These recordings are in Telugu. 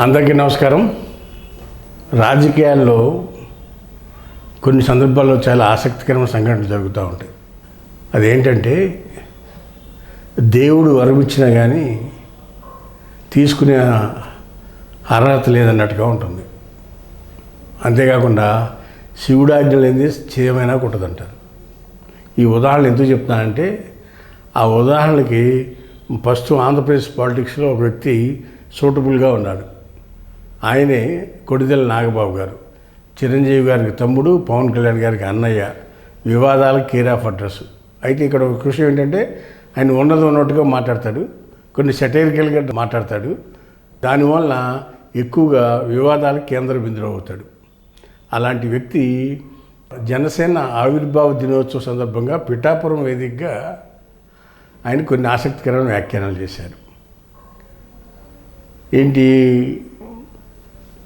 అందరికీ నమస్కారం. రాజకీయాల్లో కొన్ని సందర్భాల్లో చాలా ఆసక్తికరమైన సంఘటనలు జరుగుతూ ఉంటాయి. అదేంటంటే దేవుడు వరమిచ్చినా కానీ తీసుకునే అర్హత లేదన్నట్టుగా ఉంటుంది. అంతేకాకుండా శివుడు ఆజ్ఞ లేనిది చేయమైనా కుట్టదంటారు ఈ ఉదాహరణ ఎందుకు చెప్తున్నానంటే ఆ ఉదాహరణకి ఫస్ట్ ఆంధ్రప్రదేశ్ పాలిటిక్స్లో ఒక వ్యక్తి సూటబుల్గా ఉన్నాడు. ఆయనే కొడిదెల నాగబాబు గారు. చిరంజీవి గారికి తమ్ముడు పవన్ కళ్యాణ్ గారికి అన్నయ్య. వివాదాలకు కేర్ ఆఫ్ అడ్రస్. అయితే ఇక్కడ ఒక కృషి ఏంటంటే ఆయన ఉన్నది ఉన్నట్టుగా మాట్లాడతాడు. కొన్ని సెటైరికల్గా మాట్లాడతాడు. దానివల్ల ఎక్కువగా వివాదాలకు కేంద్ర బిందువు అవుతాడు. అలాంటి వ్యక్తి జనసేన ఆవిర్భావ దినోత్సవ సందర్భంగా పిఠాపురం వేదికగా ఆయన కొన్ని ఆసక్తికరమైన వ్యాఖ్యానాలు చేశారు. ఏంటి?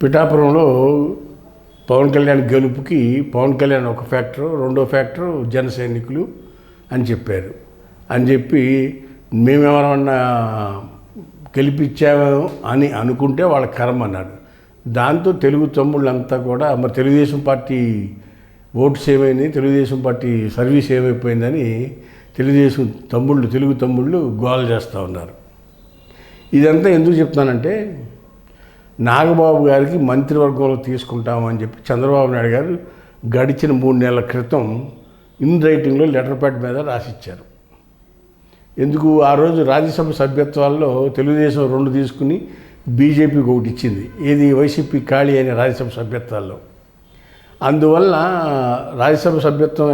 పిఠాపురంలో పవన్ కళ్యాణ్ గెలుపుకి పవన్ కళ్యాణ్ ఒక ఫ్యాక్టరు రెండో ఫ్యాక్టరు జన సైనికులు అని చెప్పారు. అని చెప్పి మేమెవరన్నా గెలిపించాము అని అనుకుంటే వాళ్ళ కర్మ అన్నాడు. దాంతో తెలుగు తమ్ముళ్ళంతా కూడా మరి తెలుగుదేశం పార్టీ ఓట్స్ ఏమైంది తెలుగుదేశం పార్టీ సర్వీస్ ఏమైపోయిందని తెలుగుదేశం తమ్ముళ్ళు తెలుగు తమ్ముళ్ళు గోల చేస్తూ ఉన్నారు. ఇదంతా ఎందుకు చెప్తున్నానంటే నాగబాబు గారికి మంత్రివర్గంలో తీసుకుంటామని చెప్పి చంద్రబాబు నాయుడు గారు గడిచిన మూడు నెలల క్రితం ఇన్ రైటింగ్లో లెటర్ ప్యాడ్ మీద రాసిచ్చారు. ఎందుకు? ఆ రోజు రాజ్యసభ సభ్యత్వాల్లో తెలుగుదేశం రెండు తీసుకుని బీజేపీకి ఒకటి ఇచ్చింది. ఏది? వైసీపీ ఖాళీ అయిన రాజ్యసభ సభ్యత్వాల్లో. అందువల్ల రాజ్యసభ సభ్యత్వం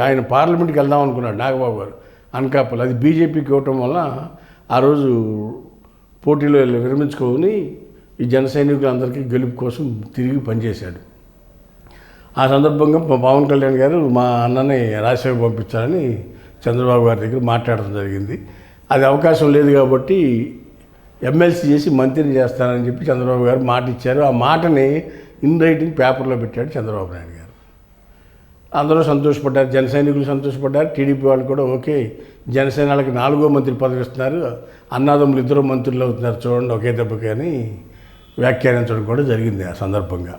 ఆయన పార్లమెంట్కి వెళ్దాం అనుకున్నాడు నాగబాబు గారు అనకాపల్లి. అది బీజేపీకి ఇవ్వటం వల్ల ఆ రోజు పోటీలో విరమించుకొని ఈ జన సైనికులందరికీ గెలుపు కోసం తిరిగి పనిచేశాడు. ఆ సందర్భంగా పవన్ కళ్యాణ్ గారు మా అన్నని రాజ్యసభ పంపించాలని చంద్రబాబు గారి దగ్గర మాట్లాడడం జరిగింది. అది అవకాశం లేదు కాబట్టి ఎమ్మెల్సీ చేసి మంత్రిని చేస్తానని చెప్పి చంద్రబాబు గారు మాట ఇచ్చారు ఆ మాటని ఇన్ రైటింగ్ పేపర్లో పెట్టాడు చంద్రబాబు నాయుడు గారు. అందరూ సంతోషపడ్డారు జన సైనికులు సంతోషపడ్డారు టీడీపీ వాళ్ళు కూడా ఓకే. జనసేనలకు నాలుగో మంత్రి పదవి ఇస్తున్నారు. అన్నాదమ్ములు ఇద్దరు మంత్రులు అవుతున్నారు చూడండి ఒకే దెబ్బకి అని వ్యాఖ్యానించడం కూడా జరిగింది ఆ సందర్భంగా.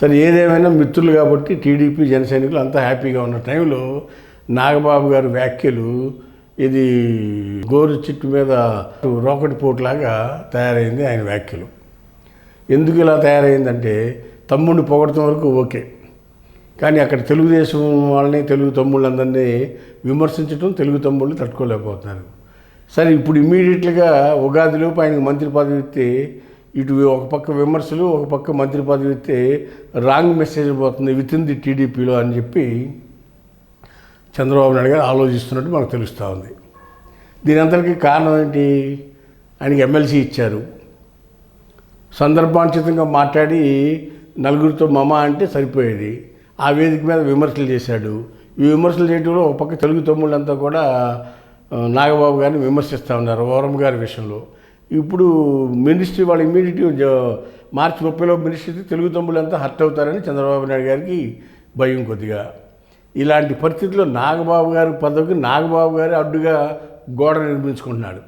సరే ఏదేమైనా మిత్రులు కాబట్టి టీడీపీ జనసైనికులు అంతా హ్యాపీగా ఉన్న టైంలో నాగబాబు గారి వ్యాఖ్యలు ఇది గోరు చిట్టు మీద రోకటి పోట్లాగా తయారైంది ఆయన వ్యాఖ్యలు. ఎందుకు ఇలా తయారైందంటే తమ్ముడిని పొగడటం వరకు ఓకే. కానీ అక్కడ తెలుగుదేశం వాళ్ళని తెలుగు తమ్ముళ్ళందరినీ విమర్శించడం తెలుగు తమ్ముళ్ళు తట్టుకోలేకపోతున్నారు. సరే ఇప్పుడు ఇమ్మీడియట్గా ఉగాదిలోపు ఆయనకు మంత్రి పదవి ఇస్తే ఇటు ఒక పక్క విమర్శలు ఒక పక్క మంత్రి పదవి ఇస్తే రాంగ్ మెసేజ్ పోతుంది విత్ ఇన్ ది టీడీపీలో అని చెప్పి చంద్రబాబు నాయుడు గారు ఆలోచిస్తున్నట్టు మనకు తెలుస్తూ ఉంది. దీని అందరికీ కారణం ఏంటి? ఆయనకి ఎమ్మెల్సీ ఇచ్చారు. సందర్భానుచితంగా మాట్లాడి నలుగురితో మమ అంటే సరిపోయేది. ఆ వేదిక మీద విమర్శలు చేశాడు. ఈ విమర్శలు చేయడంలో ఒక పక్క తెలుగు తమ్ముళ్ళంతా కూడా నాగబాబు గారిని విమర్శిస్తూ ఉన్నారు ఓరం గారి విషయంలో. ఇప్పుడు మినిస్ట్రీ వాళ్ళు ఇమీడియట్ మార్చి ముప్పైలో మినిస్ట్రీ తెలుగు తమ్ముళ్ళంతా హర్ట్ అవుతారని చంద్రబాబు నాయుడు గారికి భయం కొద్దిగా. ఇలాంటి పరిస్థితుల్లో నాగబాబు గారి పదవికి నాగబాబు గారి అడ్డుగా గోడ నిర్మించుకుంటున్నాడు.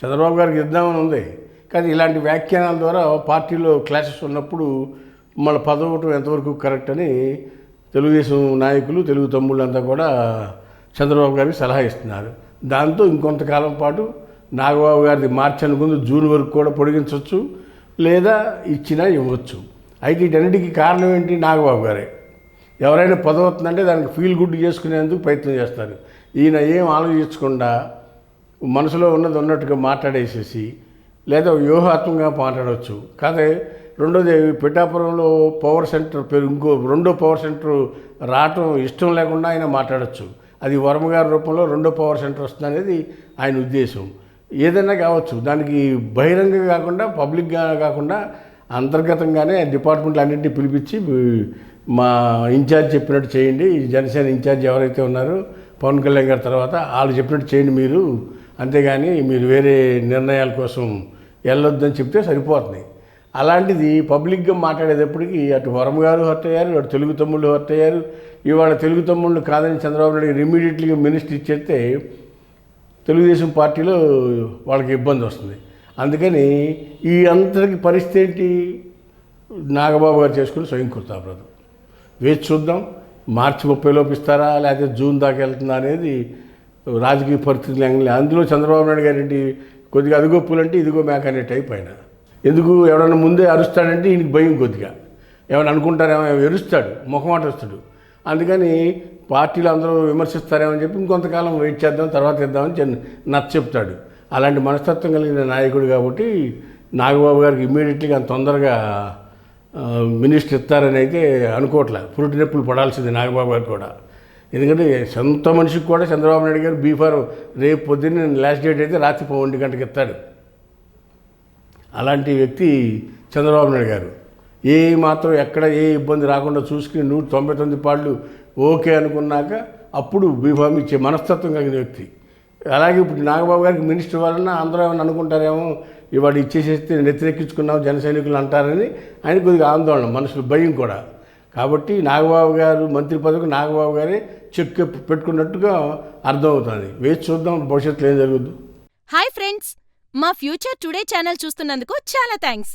చంద్రబాబు గారికి ఇద్దామని ఉంది. కానీ ఇలాంటి వ్యాఖ్యానాల ద్వారా పార్టీలో క్లాషెస్ ఉన్నప్పుడు మన పదవటం ఎంతవరకు కరెక్ట్ అని తెలుగుదేశం నాయకులు తెలుగు తమ్ముళ్ళంతా కూడా చంద్రబాబు గారికి సలహా ఇస్తున్నారు. దాంతో ఇంకొంతకాలం పాటు నాగబాబు గారిది మార్చి అనుకుంది జూన్ వరకు కూడా పొడిగించవచ్చు లేదా ఇచ్చినా ఇవ్వచ్చు. అయితే వీటన్నిటికీ కారణం ఏంటి? నాగబాబు గారే. ఎవరైనా పదవుతుందంటే దానికి ఫీల్ గుడ్ చేసుకునేందుకు ప్రయత్నం చేస్తారు. ఈయన ఏం ఆలోచించకుండా మనసులో ఉన్నది ఉన్నట్టుగా మాట్లాడేసేసి లేదా వ్యూహాత్మకంగా మాట్లాడవచ్చు. కాదే రెండోది పిఠాపురంలో పవర్ సెంటర్ పేరు ఇంకో రెండో పవర్ సెంటర్ రావటం ఇష్టం లేకుండా ఆయన మాట్లాడచ్చు. అది వర్మగారి రూపంలో రెండో పవర్ సెంటర్ వస్తుంది అనేది ఆయన ఉద్దేశం. ఏదైనా కావచ్చు. దానికి బహిరంగ కాకుండా పబ్లిక్గా కాకుండా అంతర్గతంగానే డిపార్ట్మెంట్లు అన్నింటినీ పిలిపించి మా ఇన్ఛార్జ్ చెప్పినట్టు చేయండి. జనసేన ఇన్ఛార్జ్ ఎవరైతే ఉన్నారో పవన్ కళ్యాణ్ గారి తర్వాత వాళ్ళు చెప్పినట్టు చేయండి మీరు. అంతేగాని మీరు వేరే నిర్ణయాల కోసం వెళ్ళొద్దని చెప్తే సరిపోతుంది. అలాంటిది పబ్లిక్గా మాట్లాడేటప్పటికి అటు వరం గారు హర్ట్ అయ్యారు అటు తెలుగు తమ్ముళ్ళు హర్ట్ అయ్యారు. ఇవాళ తెలుగు తమ్ముళ్ళు కాదని చంద్రబాబు నాయుడు ఇమీడియట్లీగా మినిస్టర్ ఇచ్చేస్తే తెలుగుదేశం పార్టీలో వాళ్ళకి ఇబ్బంది వస్తుంది. అందుకని ఈ అంతటికి పరిస్థితి ఏంటి? నాగబాబు గారు చేసుకుని స్వయం కృతాపరాధం వేచి చూద్దాం. మార్చి ముప్పై లోపు ఇస్తారా? లేకపోతే జూన్ దాకా వెళ్తుందా అనేది రాజకీయ పరిస్థితులు అందులో చంద్రబాబు నాయుడు గారు కొద్దిగా అదిగో పూలంటే ఇదిగో మేక అనే టైప్ ఆయన. ఎందుకు? ఎవడన్నా ముందే అరుస్తాడంటే ఈయనకి భయం కొద్దిగా. ఏమైనా అనుకుంటారేమో ఎరుస్తాడు ముఖమాట వస్తాడు. అందుకని పార్టీలు అందరూ విమర్శిస్తారేమో అని చెప్పి ఇంకొంతకాలం వెయిట్ చేద్దాం తర్వాత ఇద్దామని నచ్చ చెప్తాడు. అలాంటి మనస్తత్వం కలిగిన నాయకుడు కాబట్టి నాగబాబు గారికి ఇమ్మీడియట్లీగా అంత తొందరగా మినిస్టర్ ఇస్తారని అయితే అనుకోవట్లే. పురుటి నొప్పులు పడాల్సింది నాగబాబు గారు కూడా. ఎందుకంటే సొంత మనిషికి కూడా చంద్రబాబు నాయుడు గారు బీఫార్ రేపు పొద్దున్న లాస్ట్ డేట్ అయితే రాత్రి పన్నెండు గంటకి ఇస్తాడు. అలాంటి వ్యక్తి చంద్రబాబు నాయుడు గారు. ఏ మాత్రం ఎక్కడ ఏ ఇబ్బంది రాకుండా చూసుకుని నూట తొంభై తొమ్మిది పాళ్ళు ఓకే అనుకున్నాక అప్పుడు బీఫామ్ ఇచ్చే మనస్తత్వం కలిగిన వ్యక్తి. అలాగే ఇప్పుడు నాగబాబు గారికి మినిస్టర్ వలన అందరూ ఏమైనా అనుకుంటారేమో ఇవాడు ఇచ్చేసేస్తే నెత్తిరెక్కించుకున్నాం జన సైనికులు అంటారని ఆయన కొద్దిగా ఆందోళన మనుషులు భయం కూడా. కాబట్టి నాగబాబు గారు మంత్రి పదవికి నాగబాబు గారే చెక్ పెట్టుకున్నట్టుగా అర్థమవుతుంది. వేచి చూద్దాం భవిష్యత్తులో ఏం జరుగుద్దు. హాయ్ ఫ్రెండ్స్ మా ఫ్యూచర్ టుడే ఛానల్ చూస్తున్నందుకు చాలా థ్యాంక్స్.